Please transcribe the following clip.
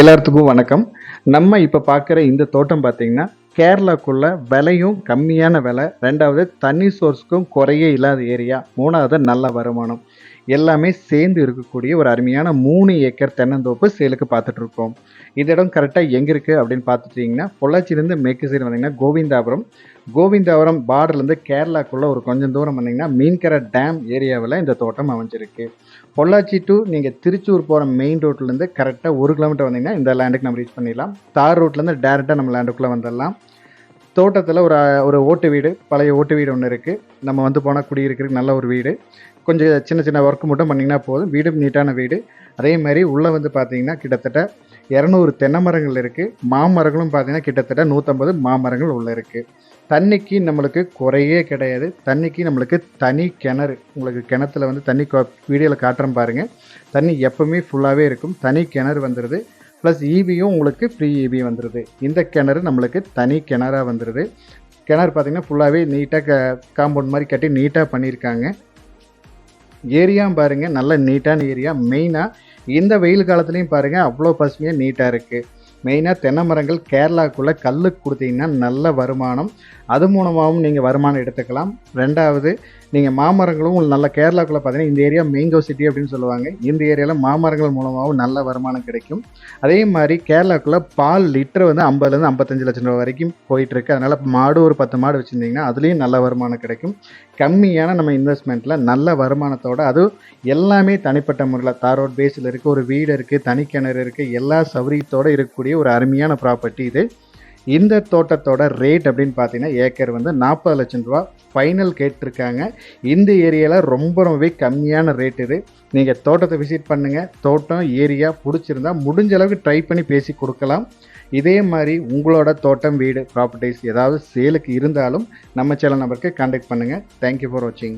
எல்லாத்துக்கும் வணக்கம். நம்ம இப்போ பார்க்குற இந்த தோட்டம் பார்த்தீங்கன்னா கேரளாக்குள்ள விலையும் கம்மியான விலை. ரெண்டாவது தண்ணி சோர்ஸ்க்கும் குறையே இல்லாத ஏரியா மூணாவது நல்ல வருமானம். எல்லாமே சேர்ந்து இருக்கக்கூடிய ஒரு அருமையான மூணு ஏக்கர் தென்னந்தோப்பு சேலுக்கு பார்த்துட்டு இருக்கோம் இந்த இடம் கரெக்டாக எங்கே இருக்குது அப்படின்னு பார்த்துட்டிங்கன்னா பொள்ளாச்சியிலேருந்து மேற்கு சைடு வந்தீங்கன்னா கோவிந்தாபுரம். கோவிந்தாபுரம் பார்டர்லேருந்து கேரளாக்குள்ளே ஒரு கொஞ்சம் தூரம் வந்தீங்கன்னா மீன்கரை டேம் ஏரியாவில் இந்த தோட்டம் அமைஞ்சிருக்கு. பொள்ளாச்சி டு நீங்கள் திருச்சூர் போகிற மெயின் ரோட்லேருந்து கரெக்டாக ஒரு கிலோமீட்டர் வந்தீங்கன்னா இந்த லேண்டுக்கு நம்ம ரீச் பண்ணிடலாம். தார் ரோட்லேருந்து டேரெக்டாக நம்ம லேண்டுக்குள்ளே வந்துடலாம். தோட்டத்தில் ஒரு ஒரு ஓட்டு வீடு பழைய ஓட்டு வீடு ஒன்று இருக்குது நம்ம வந்து போனால் குடியிருக்கிறதுக்கு நல்ல ஒரு வீடு. கொஞ்சம் சின்ன சின்ன ஒர்க் மட்டும் பண்ணிங்கன்னா போதும். வீடு நீட்டான வீடு. அதே மாதிரி உள்ளே வந்து பார்த்தீங்கன்னா கிட்டத்தட்ட இரநூறு தென்னை மரங்கள் இருக்குது மாமரங்களும் பார்த்தீங்கன்னா கிட்டத்தட்ட நூற்றம்பது மாமரங்கள் உள்ளே இருக்குது தண்ணிக்கு நம்மளுக்கு குறையே கிடையாது. தண்ணிக்கு நம்மளுக்கு தனி கிணறு. உங்களுக்கு கிணத்துல வந்து தண்ணி வீடியோவில் காட்டுறேன் பாருங்கள் தண்ணி எப்பவுமே ஃபுல்லாகவே இருக்கும். தனி கிணறு வந்துடுது ப்ளஸ் ஈபியும் உங்களுக்கு ஃப்ரீ ஈபி வந்துடுது இந்த கிணறு நம்மளுக்கு தனி கிணறாக வந்துடுது கிணறு பார்த்தீங்கன்னா ஃபுல்லாகவே நீட்டாக க காம்பவுண்ட் மாதிரி கட்டி நீட்டாக பண்ணியிருக்காங்க ஏரியாவும் பாருங்கள் நல்ல நீட்டான ஏரியா. மெயினாக இந்த வெயில் காலத்துலேயும் பாருங்கள் அவ்வளோ பசுமையாக நீட்டாக இருக்குது மெயினாக தென்னை மரங்கள் கேரளாக்குள்ளே கல்லுக்கு கொடுத்தீங்கன்னா நல்ல வருமானம். அது மூலமாகவும் நீங்கள் வருமானம் எடுத்துக்கலாம். ரெண்டாவது நீங்கள் மாமரங்களும் உங்களுக்கு நல்ல கேரளாக்குள்ளே பார்த்தீங்கன்னா இந்த ஏரியா மேங்கோ சிட்டி அப்படின்னு சொல்லுவாங்க. இந்த ஏரியாவில் மாமரங்கள் மூலமாகவும் நல்ல வருமானம் கிடைக்கும். அதே மாதிரி கேரளாக்குள்ளே பால் லிட்டர் வந்து ஐம்பதுலேருந்து ஐம்பத்தஞ்சு லட்சம் ரூபா வரைக்கும் போயிட்டுருக்கு அதனால் மாடு ஒரு பத்து மாடு வச்சுருந்தீங்கன்னா அதுலேயும் நல்ல வருமானம் கிடைக்கும். கம்மியான நம்ம இன்வெஸ்ட்மெண்ட்டில் நல்ல வருமானத்தோடு அதுவும் எல்லாமே தனிப்பட்ட முறையில் தாரோட் பேஸில் இருக்குது ஒரு வீடு இருக்குது தனிக்கிணறு இருக்குது எல்லா சௌரியத்தோடு இருக்கக்கூடிய ஒரு அருமையான ப்ராப்பர்ட்டி இது. இந்த தோட்டத்தோட ரேட் அப்படின்னு பார்த்தீங்கன்னா ஏக்கர் வந்து நாற்பது லட்சம் ரூபா ஃபைனல் கேட்டிருக்காங்க. இந்த ஏரியாவில் ரொம்ப ரொம்பவே கம்மியான ரேட் இது. நீங்கள் தோட்டத்தை விசிட் பண்ணுங்கள் தோட்டம் ஏரியா பிடிச்சிருந்தா முடிஞ்ச அளவுக்கு ட்ரை பண்ணி பேசி கொடுக்கலாம். இதே மாதிரி உங்களோட தோட்டம் வீடு ப்ராப்பர்ட்டிஸ் ஏதாவது சேலுக்கு இருந்தாலும் நம்ம சேனல் நம்பருக்கு கான்டாக்ட் பண்ணுங்கள் தேங்க்யூ ஃபார் வாட்சிங்